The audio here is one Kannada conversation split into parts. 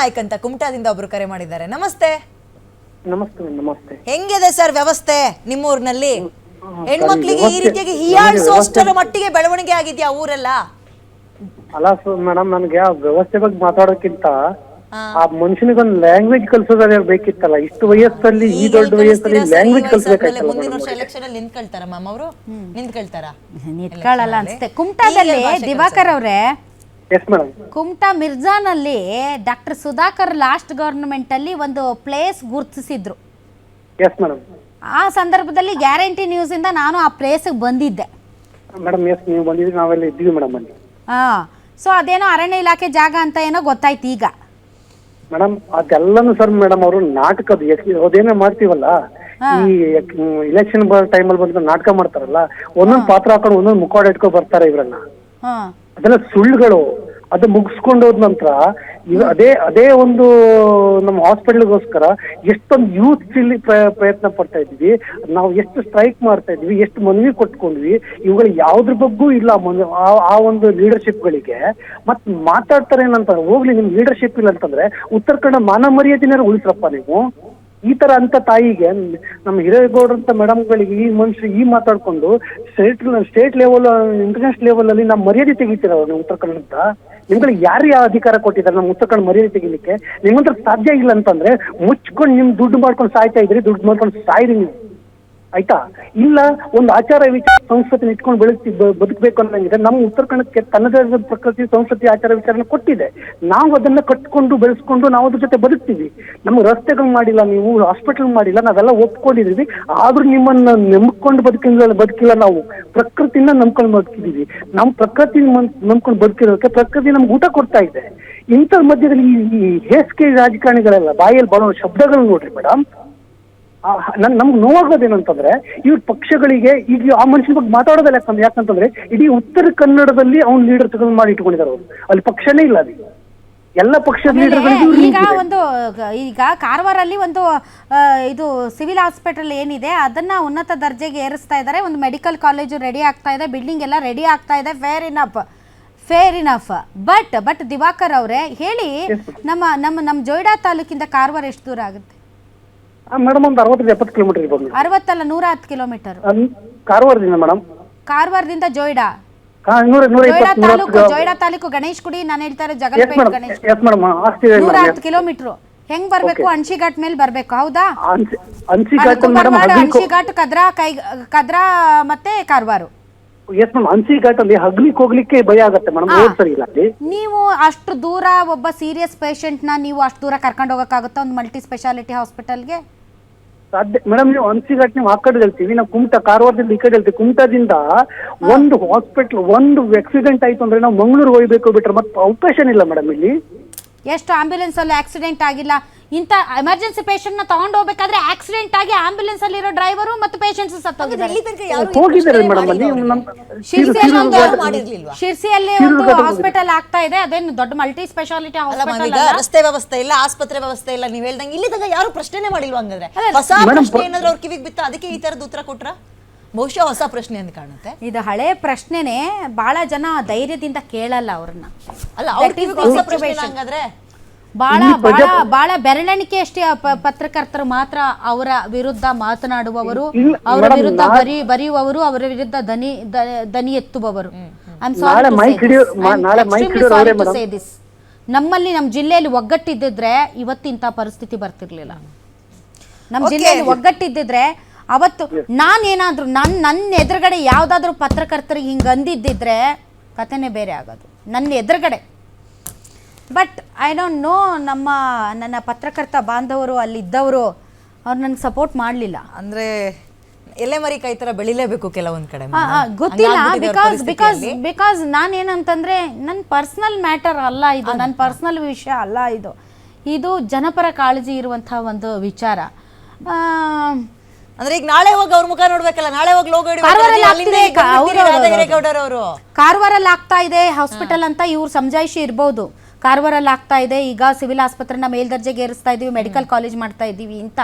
ನಾಯ್ಕ್ ಅಂತ ಕುಮಟಾದಿಂದ ಒಬ್ರು ಕರೆ ಮಾಡಿದ್ದಾರೆ. ನಮಸ್ತೆ. ನಮಸ್ತೆ ನಮಸ್ತೆ. ಹೆಂಗಿದೆ ಸರ್ ವ್ಯವಸ್ಥೆ ನಿಮ್ಮೂರಿನಲ್ಲಿ? ಹೆಣ್ಮಕ್ಳಿಗೆ ಈ ರೀತಿಯಾಗಿ ಹೀಯಾಳಿಸುವಷ್ಟರ ಮಟ್ಟಿಗೆ ಬೆಳವಣಿಗೆ ಆಗಿದ್ಯಾ ಊರೆಲ್ಲ? ಅಲ್ಲ ಮೇಡಮ್ ನನ್ಗೆ ಆ ವ್ಯವಸ್ಥೆ ಬಗ್ಗೆ ಮಾತಾಡೋಕ್ಕಿಂತ. ಆ ಮನುಷ್ಯನಿಗೊಂದು ಲ್ಯಾಂಗ್ವೇಜ್ ಕಲ್ಸೋದೇ ಬೇಕಿತ್ತಲ್ಲ. ಇಷ್ಟು ವಯಸ್ಸಲ್ಲಿ ಈ ದೊಡ್ಡ ವಯಸ್ಸಲ್ಲಿ ಲ್ಯಾಂಗ್ವೇಜ್ ವಯಸ್ಸಾದ್ಮೇಲೆ ಮುಂದಿನ ವರ್ಷ ಎಲೆಕ್ಷನ್ ಅಲ್ಲಿ ನಿಂತ್ಕೊಳ್ತಾರ ಮ್ಯಾಮ್ ಅವರು? ನಿಂತ್ಕೊಳ್ತಾರ? ನಿಂತ್ಕೊಳ್ಳಲ್ಲ ಅನ್ಸುತ್ತೆ. ಕುಮಟಾದಲ್ಲಿ ದಿವಾಕರ್ ಅವರೇ ಎಸ್ ಮೇಡಮ್ ಕುಮಟಾ ಮಿರ್ಜಾನಲ್ಲಿ ಡಾಕ್ಟರ್ ಸುಧಾಕರ್ ಲಾಸ್ಟ್ ಗವರ್ನಮೆಂಟ್ ಅಲ್ಲಿ ಒಂದು ಪ್ಲೇಸ್ ಗುರುತಿಸಿದ್ರು. ಎಸ್ ಮೇಡಮ್ ಆ ಸಂದರ್ಭದಲ್ಲಿ ಗ್ಯಾರಂಟಿ ನ್ಯೂಸ್ ಇಂದ ನಾನು ಆ ಪ್ಲೇಸ್ ಬಂದಿದ್ದೆ. ಮೇಡಮ್ ಎಸ್ ನೀವು ಬಂದಿದ್ರಿ ನಾವೆಲ್ಲ ಇದ್ದೀವಿ ಮೇಡಮ್ ಅಲ್ಲಿ. ಹಾ ಸೊ ಅದೇನೋ ಅರಣ್ಯ ಇಲಾಖೆ ಜಾಗ ಅಂತ ಏನೋ ಗೊತ್ತಾಯ್ತು ಈಗ. ಮೇಡಮ್ ಅದೆಲ್ಲನೂ ಸರ್ ಮೇಡಮ್ ಅವರು ನಾಟಕದ ಅದೇನೋ ಮಾಡ್ತೀವಲ್ಲ ಈ ಇಲೆಕ್ಷನ್ ಟೈಮಲ್ಲಿ ಬಂದು ನಾಟಕ ಮಾಡ್ತಾರಲ್ಲ ಒಂದೊಂದು ಪಾತ್ರ ಹಾಕೊಂಡು ಒಂದೊಂದು ಮುಖವಾಡ ಇಟ್ಕೊಂಡು ಬರ್ತಾರೆ ಇವರನ್ನ. ಅದೆಲ್ಲ ಸುಳ್ಳುಗಳು, ಅದು ಮುಗಿಸ್ಕೊಂಡೋದ ನಂತರ ಇವ್ ಅದೇ ಅದೇ ಒಂದು ನಮ್ಮ ಹಾಸ್ಪಿಟಲ್ಗೋಸ್ಕರ ಎಷ್ಟೊಂದು ಯೂತ್ ಇಲ್ಲಿ ಪ್ರಯತ್ನ ಪಡ್ತಾ ಇದ್ವಿ. ನಾವು ಎಷ್ಟು ಸ್ಟ್ರೈಕ್ ಮಾಡ್ತಾ ಇದ್ವಿ, ಎಷ್ಟು ಮನವಿ ಕೊಟ್ಕೊಂಡ್ವಿ, ಇವುಗಳು ಯಾವ್ದ್ರ ಬಗ್ಗೂ ಇಲ್ಲ ಆ- ಒಂದು ಲೀಡರ್ಶಿಪ್ಗಳಿಗೆ. ಮತ್ತೆ ಮಾತಾಡ್ತಾರೆ ಏನಂತ ಹೋಗ್ಲಿ ನಿಮ್ ಲೀಡರ್ಶಿಪ್ ಇಲ್ಲ ಅಂತಂದ್ರೆ ಉತ್ತರ ಕನ್ನಡ ಮಾನ ಮರ್ಯಾದೆನಾರು ಉಳಿಸ್ರಪ್ಪ ನೀವು? ಈ ತರ ಅಂತ ತಾಯಿಗೆ ನಮ್ಮ ಹಿರೇಗೌಡರಂತ ಮೇಡಮ್ಗಳಿಗೆ ಈ ಮನುಷ್ಯ ಈ ಮಾತಾಡ್ಕೊಂಡು state state level international level ಅಲ್ಲಿ ನಮ್ಮ ಮರ್ಯಾದೆ ತೆಗಿತೀರ ಅವ್ರು ಉತ್ತರ ಕನ್ನಡದ? ನಿಮ್ಗಳಿಗೆ ಯಾರು ಯಾವ ಅಧಿಕಾರ ಕೊಟ್ಟಿದ್ದಾರೆ ನಮ್ಮ ಉತ್ತರ ಕನ್ನಡ ಮರ್ಯಾದೆ ತೆಗಿಲಿಕ್ಕೆ? ನಿಮ್ಮಂತ್ರ ಸಾಧ್ಯ ಇಲ್ಲ ಅಂತಂದ್ರೆ ಮುಚ್ಕೊಂಡು ನಿಮ್ ದುಡ್ಡು ಮಾಡ್ಕೊಂಡು ಸಾಯ್ತಾ ಇದ್ರಿ, ದುಡ್ಡು ಮಾಡ್ಕೊಂಡು ಸಾಯ್ರಿ ನೀವು. ಆಯ್ತಾ? ಇಲ್ಲ, ಒಂದು ಆಚಾರ ವಿಚಾರ ಸಂಸ್ಕೃತಿ ಇಟ್ಕೊಂಡು ಬೆಳೆಸಿ ಬದುಕಬೇಕು ಅನ್ನಂಗಿದೆ. ನಮ್ಮ ಉತ್ತರ ಕನ್ನಡಕ್ಕೆ ತನ್ನದೇ ಪ್ರಕೃತಿ, ಸಂಸ್ಕೃತಿ, ಆಚಾರ ವಿಚಾರನ ಕೊಟ್ಟಿದೆ. ನಾವು ಅದನ್ನ ಕಟ್ಕೊಂಡು, ಬೆಳೆಸ್ಕೊಂಡು ನಾವು ಅದ್ರ ಜೊತೆ ಬದುಕ್ತೀವಿ. ನಮ್ಗೆ ರಸ್ತೆಗಳು ಮಾಡಿಲ್ಲ ನೀವು ಹಾಸ್ಪಿಟಲ್ ಮಾಡಿಲ್ಲ, ನಾವೆಲ್ಲ ಒಪ್ಕೊಂಡಿದೀವಿ. ಆದ್ರೂ ನಿಮ್ಮನ್ನ ನಂಬ್ಕೊಂಡು ಬದುಕಿಲ್ಲ ಬದುಕಿಲ್ಲ ನಾವು. ಪ್ರಕೃತಿನ ನಂಬ್ಕೊಂಡು ಬದುಕಿದೀವಿ. ನಮ್ಮ ಪ್ರಕೃತಿ ನಂಬ್ಕೊಂಡು ಬದುಕಿರೋದಕ್ಕೆ ಪ್ರಕೃತಿ ನಮ್ಗೆ ಊಟ ಕೊಡ್ತಾ ಇದೆ. ಇಂಥ ಮಧ್ಯದಲ್ಲಿ ಈ- ಈ ಹೇಸಿಗೆ ರಾಜಕಾರಣಿಗಳೆಲ್ಲ, ಬಾಯಲ್ಲಿ ಬರೋ ಶಬ್ದಗಳು ನೋಡ್ರಿ ಮೇಡಮ್ ನನ್ ನಮ್ಗೆ ನೋವಾಗೋದೇನಂತಂದ್ರೆ ಇವ್ರ ಪಕ್ಷಗಳಿಗೆ ಈಗ ಆ ಮನುಷ್ಯನ ಬಗ್ಗೆ ಮಾತಾಡೋದಲ್ಲ ಯಾಕಂದ್ರೆ ಯಾಕಂತಂದ್ರೆ ಇಡೀ ಉತ್ತರ ಕನ್ನಡದಲ್ಲಿ ಅವ್ನ ಲೀಡರ್ಸ್ಗಳು ಮಾಡಿ ಇಟ್ಕೊಂಡಿದ್ದಾರೆ ಅವ್ರು. ಅಲ್ಲಿ ಪಕ್ಷನೇ ಇಲ್ಲ ಅಲ್ಲಿ. ಎಲ್ಲ ಪಕ್ಷದ ಈಗ ಒಂದು ಈಗ ಕಾರವಾರಲ್ಲಿ ಒಂದು ಇದು ಸಿವಿಲ್ ಹಾಸ್ಪಿಟಲ್ ಏನಿದೆ ಅದನ್ನ ಉನ್ನತ ದರ್ಜೆಗೆ ಏರಿಸ್ತಾ ಇದ್ದಾರೆ ಒಂದು ಮೆಡಿಕಲ್ ಕಾಲೇಜು ರೆಡಿ ಆಗ್ತಾ ಇದೆ ಬಿಲ್ಡಿಂಗ್ ಎಲ್ಲ ರೆಡಿ ಆಗ್ತಾ ಇದೆ. Fair enough fair enough but but Diwakar ಅವರೇ ಹೇಳಿ ನಮ್ಮ ನಮ್ಮ ನಮ್ಮ ಜೋಯ್ಡಾ ತಾಲೂಕಿಂದ ಕಾರವಾರ ಎಷ್ಟು ದೂರ ಆಗುತ್ತೆ? ಮೇಡಮ್ ಒಂದು ಅರವತ್ತರಿಂದ ಎಪ್ಪತ್ತು ಕಿಲೋಮೀಟರ್ ಇರ್ಬೋದು ಮೇಡಮ್. ಅರವತ್ತಲ್ಲ ನೂರ ಹತ್ತು ಕಿಲೋಮೀಟರ್. ಅನ್- ಕಾರವಾರದಿಂದ ಮೇಡಮ್. ಕಾರವಾರದಿಂದ ಜೊಯ್ಡಾ? ನೂರ ನೂರ ಜೊಯ್ಡಾ ಇಪ್ಪತ್ತು ನೂರ ತಾಲೂಕು ಜೊಯ್ಡಾ ತಾಲೂಕು ಗಣೇಶ್ ಗುಡಿ ನಾನು ಹೇಳ್ತಾ ಇರೋ yes Jagalpet madam Ganesh yes madam ಆಸ್ತಿ ಇದೆ ನೂರ ಮೇಡಮ್ ಹತ್ತು ಕಿಲೋಮೀಟರ್. ಹೆಂಗ್ ಬರ್ಬೇಕು? ಅಣಶಿಘಾಟ್ ಮೇಲೆ ಬರ್ಬೇಕು ಹೌದಾ? ಮೇಡಮ್ ಹಗ್ಲಿ ಅಣಶಿಘಾಟ್ ಕದ್ರಾ ಕೈ ಕದ್ರಾ ಮತ್ತೆ ಕಾರವಾರು. ಎಸ್ ಅಲ್ಲಿ ಹೋಗ್ಲಿಕ್ಕೆ ಭಯ ಆಗತ್ತೆ ಮೇಡಮ್. ರೋಡ್ ಸರಿ ಇಲ್ಲ ಅಲ್ಲಿ. ನೀವು ಅಷ್ಟು ದೂರ ಒಬ್ಬ ಸೀರಿಯಸ್ನ ನೀವು ಅಷ್ಟು ದೂರ ಕರ್ಕೊಂಡು ಹೋಗಕ್ಕಾಗುತ್ತಾ? ಒಂದು ಮಲ್ಟಿ ಸ್ಪೆಷಾಲಿಟಿ ಹಾಸ್ಪಿಟಲ್ಗೆ ಸಾಧ್ಯ ಮೇಡಮ್, ನೀವು ಅನ್ಸಿಘಾಟ್ ನೀವು ಆ ಕಡೆ ಹೇಳ್ತೀವಿ. ನಾವು ಕುಮಟಾ, ಕಾರವಾರದಿಂದ ಈ ಕಡೆ ಹೇಳ್ತೀವಿ. ಕುಮಟಾದಿಂದ ಒಂದು ಹಾಸ್ಪಿಟಲ್ ಒಂದು ಆಕ್ಸಿಡೆಂಟ್ ಆಯ್ತು ಅಂದ್ರೆ ನಾವು ಮಂಗಳೂರು ಹೋಗ್ಬೇಕು ಬಿಟ್ರೆ ಮತ್ತೆ ಅವಕಾಶನೇ ಇಲ್ಲ ಮೇಡಮ್ ಇಲ್ಲಿ. ಎಷ್ಟು ಆಂಬ್ಯುಲೆನ್ಸ್ ಅಲ್ಲಿ ಆಕ್ಸಿಡೆಂಟ್ ಆಗಿಲ್ಲ. ಇಂಥ ಎಮರ್ಜೆನ್ಸಿ ಪೇಷಂಟ್ನ ತಗೊಂಡು ಹೋಗ್ಬೇಕಾದ್ರೆ ಆಕ್ಸಿಡೆಂಟ್ ಆಗಿ ಆಂಬ್ಯುಲೆನ್ಸ್ ಅಲ್ಲಿ ಇರೋ ಡ್ರೈವರು ಮತ್ತು ಪೇಷಂಟ್ಸ್ ಸತ್ತೋಗಿದ್ದಾರೆ. ಶಿರ್ಸಿಯಲ್ಲಿ ಒಂದು ಹಾಸ್ಪಿಟಲ್ ಆಗ್ತಾ ಇದೆ ಅದೇನು ದೊಡ್ಡ ಮಲ್ಟಿ ಸ್ಪೆಷಾಲಿಟಿ ರಸ್ತೆ ವ್ಯವಸ್ಥೆ ಇಲ್ಲ ಆಸ್ಪತ್ರೆ ವ್ಯವಸ್ಥೆ ಇಲ್ಲ ನೀವು ಹೇಳ್ದಂಗೆ ಇಲ್ಲಿ ತನಕ ಯಾರು ಪ್ರಶ್ನೆ ಮಾಡಿಲ್ವಾ ಹಂಗಾದ್ರೆ? ಹೊಸ ಪ್ರಶ್ನೆ ಏನಾದ್ರು ಅವ್ರ ಕಿವಿಗೆ ಬಿತ್ತ? ಅದಕ್ಕೆ ಈ ತರದ ಉತ್ತರ ಕೊಟ್ರ? ಬಹುಶಃ ಹೊಸ ಪ್ರಶ್ನೆ ಅಂತ ಕಾಣುತ್ತೆ. ಇದು ಹಳೆ ಪ್ರಶ್ನೆನೇ ಬಹಳ ಜನ ಧೈರ್ಯದಿಂದ ಕೇಳಲ್ಲ ಅವ್ರನ್ನ. ಅಲ್ಲ ಅವ್ರ ಕಿವಿಗೆ ಹೊಸ ಪ್ರಶ್ನೆ. ಹಂಗಾದ್ರೆ? ಬಹಳ ಬಹಳ ಬಹಳ ಬೆರಳೆಣಿಕೆ ಅಷ್ಟೇ ಪ- ಪತ್ರಕರ್ತರು ಮಾತ್ರ ಅವರ ವಿರುದ್ಧ ಮಾತನಾಡುವವರು ಅವರ ವಿರುದ್ಧ ಬರಿ ಬರೆಯುವವರು ಅವರ ವಿರುದ್ಧ ದನಿ ದನಿ ಎತ್ತುವವರು. ನಮ್ಮಲ್ಲಿ ನಮ್ಮ ಜಿಲ್ಲೆಯಲ್ಲಿ ಒಗ್ಗಟ್ಟಿದ್ದಿದ್ರೆ ಇವತ್ತಿಂತ ಪರಿಸ್ಥಿತಿ ಬರ್ತಿರ್ಲಿಲ್ಲ. ನಮ್ಮ ಜಿಲ್ಲೆಯಲ್ಲಿ ಒಗ್ಗಟ್ಟಿದ್ದಿದ್ರೆ ಅವತ್ತು ನಾನೇನಾದ್ರೂ ನನ್ನ ನನ್ನ ಎದುರುಗಡೆ ಯಾವ್ದಾದ್ರು ಪತ್ರಕರ್ತರಿಗೆ ಹಿಂಗೆ ಅಂದಿದ್ದಿದ್ರೆ ಕಥೆನೇ ಬೇರೆ ಆಗೋದು. ನನ್ನ ಎದುರುಗಡೆ. ಬಟ್ ಐ ಡೋಂಟ್ ನೋ ನಮ್ಮ ನನ್ನ ಪತ್ರಕರ್ತ ಬಾಂಧವರು ಅಲ್ಲಿದ್ದವರು ಅವ್ರು ನನಗೆ ಸಪೋರ್ಟ್ ಮಾಡಲಿಲ್ಲ. ಅಂದ್ರೆ ಎಲೆ ಮರಿ ಕೈ ತರ ಬೆಳಿಲೇಬೇಕು ಕೆಲವೊಂದು ಕಡೆ ಗೊತ್ತಿಲ್ಲ ಬಿಕಾಸ್ ಬಿಕಾಸ್ ಬಿಕಾಸ್ ನಾನೇನಂತಂದ್ರೆ ನನ್ನ ಪರ್ಸನಲ್ ಮ್ಯಾಟರ್ ಅಲ್ಲ ಇದು ನನ್ನ ಪರ್ಸನಲ್ ವಿಷಯ ಅಲ್ಲ ಇದು. ಇದು ಜನಪರ ಕಾಳಜಿ ಇರುವಂತಹ ಒಂದು ವಿಚಾರ. ಅಂದ್ರೆ ಈಗ ನಾಳೆ ಹೋಗಿ ಅವ್ರ ಮುಖ ನೋಡ್ಬೇಕಲ್ಲ ನಾಳೆ ಹೋಗಿ ಲೋಗೋ ಕಾರವಾರಲ್ಲಿ ಆಗ್ತಾ ಇದೆ ಹಾಸ್ಪಿಟಲ್ ಅಂತ ಇವ್ರು ಸಮಜಾಯಿಷಿ ಇರ್ಬೋದು. ಕಾರವಾರಲ್ಲಿ ಆಗ್ತಾ ಇದೆ. ಈಗ ಸಿವಿಲ್ ಆಸ್ಪತ್ರೆನ ಮೇಲ್ದರ್ಜೆಗೆ ಏರಿಸ್ತಾ ಇದೀವಿ ಮೆಡಿಕಲ್ ಕಾಲೇಜ್ ಮಾಡ್ತಾ ಇದ್ದೀವಿ ಅಂತ.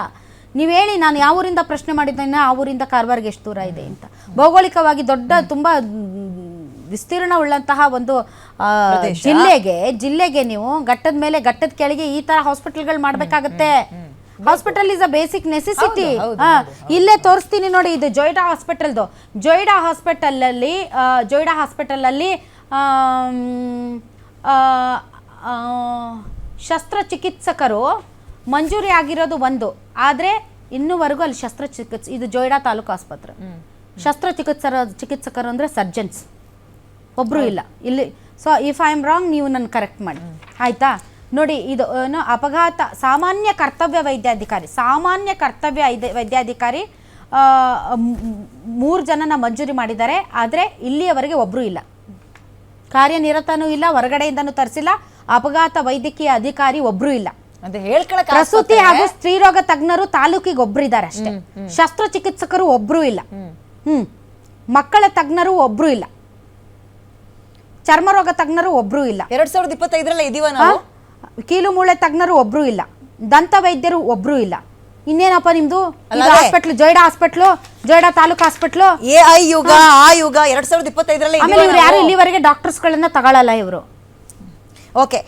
ನೀವು ಹೇಳಿ ನಾನು ಯಾವ ಊರಿಂದ ಪ್ರಶ್ನೆ ಮಾಡಿದ್ದೇನೆ ಆ ಊರಿಂದ ಕಾರವಾರಿಗೆ ಎಷ್ಟು ದೂರ ಇದೆ ಅಂತ. ಭೌಗೋಳಿಕವಾಗಿ ದೊಡ್ಡ ತುಂಬಾ ವಿಸ್ತೀರ್ಣ ಉಳ್ಳಂತಹ ಒಂದು ಜಿಲ್ಲೆಗೆ ಜಿಲ್ಲೆಗೆ ನೀವು ಘಟ್ಟದ ಮೇಲೆ ಘಟ್ಟದ ಕೆಳಗೆ ಈ ತರ ಹಾಸ್ಪಿಟಲ್ಗಳು ಮಾಡ್ಬೇಕಾಗತ್ತೆ. Hospital is a basic necessity. ಇಲ್ಲೇ ತೋರಿಸ್ತೀನಿ ನೋಡಿ ಇದು ಜೊಯ್ಡಾ ಹಾಸ್ಪಿಟಲ್ದು. ಜೊಯ್ಡಾ ಹಾಸ್ಪಿಟಲ್ ಅಲ್ಲಿ ಜೊಯ್ಡಾ ಹಾಸ್ಪಿಟಲ್ ಅಲ್ಲಿ ಶಸ್ತ್ರಚಿಕಿತ್ಸಕರು ಮಂಜೂರಿ ಆಗಿರೋದು ಒಂದು. ಆದರೆ ಇನ್ನೂವರೆಗೂ ಅಲ್ಲಿ ಶಸ್ತ್ರಚಿಕಿತ್ಸೆ ಇದು ಜೋಯ್ಡಾ ತಾಲೂಕು ಆಸ್ಪತ್ರೆ. ಶಸ್ತ್ರಚಿಕಿತ್ಸರ ಚಿಕಿತ್ಸಕರು ಅಂದರೆ ಸರ್ಜನ್ಸ್. ಒಬ್ಬರು ಇಲ್ಲ. ಇಲ್ಲಿ so if I am wrong ನೀವು ನನ್ನ ಕರೆಕ್ಟ್ ಮಾಡಿ. ಆಯಿತಾ? ನೋಡಿ ಇದು ಏನು ಅಪಘಾತ ಸಾಮಾನ್ಯ ಕರ್ತವ್ಯ ವೈದ್ಯಾಧಿಕಾರಿ ಸಾಮಾನ್ಯ ಕರ್ತವ್ಯ ವೈದ್ಯಾಧಿಕಾರಿ ಮೂರು ಜನನ ಮಂಜೂರಿ ಮಾಡಿದ್ದಾರೆ. ಆದರೆ ಇಲ್ಲಿಯವರೆಗೆ ಒಬ್ಬರು ಇಲ್ಲ. ಕಾರ್ಯನಿರತನೂ ಇಲ್ಲ ಹೊರಗಡೆಯಿಂದನೂ ತರಿಸಿಲ್ಲ. ಅಪಘಾತ ವೈದ್ಯಕೀಯ ಅಧಿಕಾರಿ ಒಬ್ರು ಇಲ್ಲ. ಪ್ರಸೂತಿ ಹಾಗೂ ಸ್ತ್ರೀರೋಗ ತಜ್ಞರು ತಾಲೂಕಿಗೆ ಒಬ್ರಿದ್ದಾರೆ ಅಷ್ಟೇ. ಶಸ್ತ್ರಚಿಕಿತ್ಸಕರು ಒಬ್ರು ಇಲ್ಲ. ಹ್ಮ್. ಮಕ್ಕಳ ತಜ್ಞರು ಒಬ್ರು ಇಲ್ಲ. ಚರ್ಮರೋಗ ತಜ್ಞರು ಒಬ್ರು ಇಲ್ಲ. ಎರಡ್ ಸಾವಿರದ ಇಪ್ಪತ್ತೈದರಲ್ಲಿ ಇದೀವ ನಾವು? ಕೀಲು ಮೂಳೆ ತಜ್ಞರು ಒಬ್ರು ಇಲ್ಲ. ದಂತ ವೈದ್ಯರು ಒಬ್ರು ಇಲ್ಲ. ಇನ್ನೇನಪ್ಪ ನಿಮ್ದು? Hospital Joida hospital Joida taluk hospital A ಐ ಯುಗ ಆ ಯುಗ ಎರಡ್ ಸಾವಿರದ ಇಪ್ಪತ್ತೈದರಲ್ಲಿ ಆಮೇಲೆ ಇವ್ರು ಯಾರು ಇಲ್ಲಿವರೆಗೆ ಡಾಕ್ಟರ್ಸ್ ಗಳನ್ನ ತಗೊಳಲ್ಲ ಇವರು. Okay.